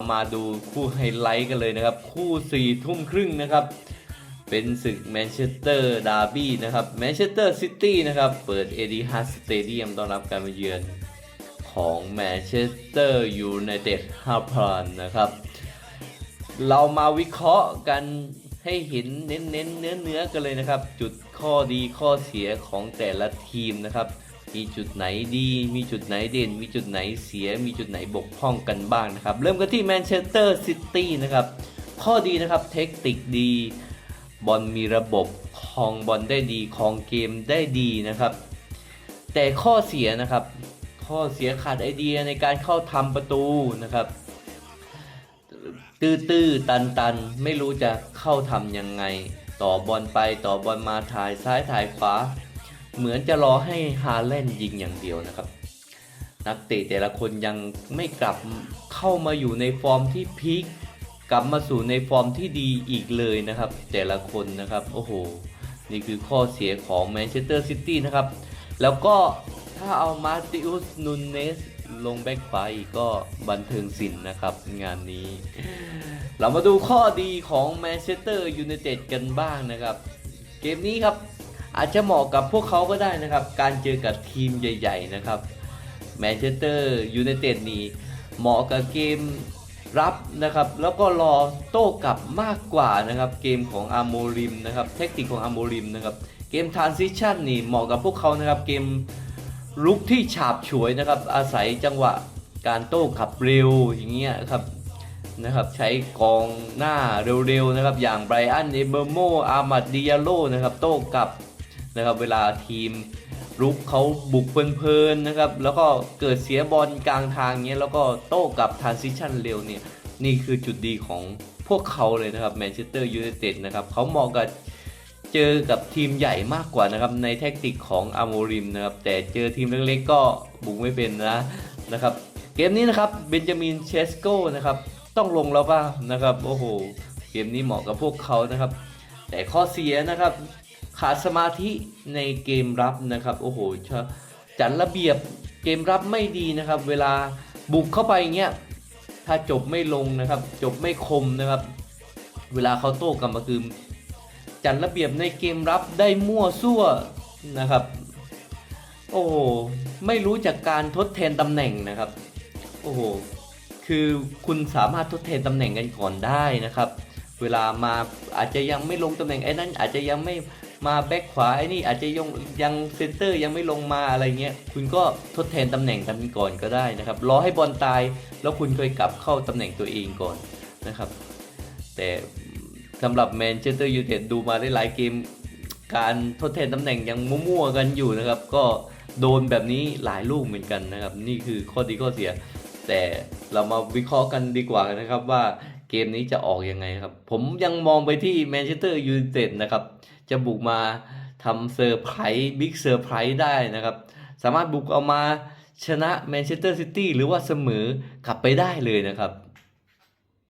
มาดูคู่ไฮไลท์กันเลยนะครับ คู่สี่ทุ่มครึ่งนะครับ เป็นศึกแมนเชสเตอร์ดาร์บี้นะครับแมนเชสเตอร์ซิตี้นะครับ เปิดเอดีฮัสสเตเดียมต้อนรับการมาเยือนของแมนเชสเตอร์ยูไนเต็ดฮาพรานนะครับ เรามาวิเคราะห์กันให้เห็นเน้นเน้นเนื้อเนื้อๆกันเลยนะครับ จุดข้อดีข้อเสียของแต่ละทีมนะครับ มีจุดไหนดี มีจุดไหนเด่น มีจุดไหนเสีย มีจุดไหนบกพร่องกันบ้างนะครับ เริ่มกันที่แมนเชสเตอร์ซิตี้นะครับ ข้อดีนะครับเทคนิคดี บอลมีระบบครองบอลได้ดีครองเกมได้ดีนะครับ แต่ข้อเสียนะครับ ข้อเสียขาดไอเดียในการเข้าทำประตูนะครับ ตื้อตื้อตันตันไม่รู้จะเข้าทำยังไง ต่อบอลไปต่อบอลมาถ่ายซ้ายถ่ายขวา เหมือนจะรอให้ฮาแลนด์ยิงอย่างเดียวนะครับ นักเตะแต่ละคนยังไม่กลับเข้ามาอยู่ในฟอร์มที่พีคกลับมาสู่ในฟอร์มที่ดีอีกเลยนะครับ แต่ละคนนะครับโอ้โหนี่คือข้อเสียของแมนเชสเตอร์ซิตี้นะครับ แล้วก็ถ้าเอามาติอุสนุนเนสลงแบ็กไปก็บันเทิงศิลป์นะครับงานนี้ เรามาดูข้อดีของแมนเชสเตอร์ยูไนเต็ดกันบ้างนะครับ เกมนี้ครับ อาจจะเหมาะกับพวกเขาก็ได้นะครับ การเจอกับทีมใหญ่ ๆ นะครับแมนเชสเตอร์ยูไนเต็ดนี่เหมาะกับเกมรับนะครับ แล้วก็รอโต้กลับมากกว่านะครับ เกมของอาร์โมริมนะครับ เทคนิคของอาร์โมริมนะครับ เกมทรานซิชันนี่เหมาะกับพวกเขานะครับ เกมลุกที่ฉาบฉวยนะครับ อาศัยจังหวะการโต้กลับเร็วอย่างเงี้ยครับนะครับ ใช้กองหน้าเร็วๆนะครับ อย่างไบรอันเอเบอร์โมอามัดดิยาโลนะครับ โต้กลับ นะครับเวลาทีมรุกเขาบุกเพลินๆนะครับแล้วก็เกิดเสียบอลกลางทางเงี้ยแล้วก็โต้กับทรานซิชันเร็วเนี่ยนี่คือจุดดีของพวกเขาเลยนะครับแมนเชสเตอร์ยูไนเต็ดนะครับเขาเหมาะกับเจอกับทีมใหญ่มากกว่านะครับในแท็กติกของอาโมริมนะครับแต่เจอทีมเล็กๆก็บุกไม่เป็นนะนะครับเกมนี้นะครับเบนจามินเชสโกนะครับต้องลงแล้วป่ะนะครับโอ้โหเกมนี้เหมาะกับพวกเขานะครับ แต่ข้อเสียนะครับ ขาดสมาธิในเกมรับนะครับ โอ้โหจัดระเบียบเกมรับไม่ดีนะครับ เวลาบุกเข้าไปเงี้ยถ้าจบไม่ลงนะครับ จบไม่คมนะครับ เวลาเขาโต้กลับมาคือจัดระเบียบในเกมรับได้มั่วซั่วนะครับ โอ้โหไม่รู้จากการทดแทนตำแหน่งนะครับ โอ้โหคือคุณสามารถทดแทนตำแหน่งกันก่อนได้นะครับ เวลามาอาจจะยังไม่ลงตำแหน่งไอ้นั้นอาจจะยังไม่มาแบ็คขวาไอ้นี่อาจจะยังยังเซนเตอร์ยังไม่ลงมาอะไรเงี้ยคุณก็ทดแทนตำแหน่งกันก่อนก็ได้นะครับรอให้บอลตาย แล้วคุณค่อยกลับเข้าตำแหน่งตัวเองก่อนนะครับ แต่สำหรับแมนเชสเตอร์ยูไนเต็ดดูมาได้หลายเกม การทดแทนตำแหน่งยังมั่วๆกันอยู่นะครับ ก็โดนแบบนี้หลายลูกเหมือนกันนะครับ นี่คือข้อดีข้อเสีย แต่เรามาวิเคราะห์กันดีกว่านะครับว่า เกมนี้จะออกยังไงครับ ผมยังมองไปที่แมนเชสเตอร์ยูไนเต็ดนะครับ จะบุกมาทำเซอร์ไพรส์บิ๊กเซอร์ไพรส์ได้นะครับ สามารถบุกเอามาชนะแมนเชสเตอร์ซิตี้หรือว่าเสมอกลับไปได้เลยนะครับ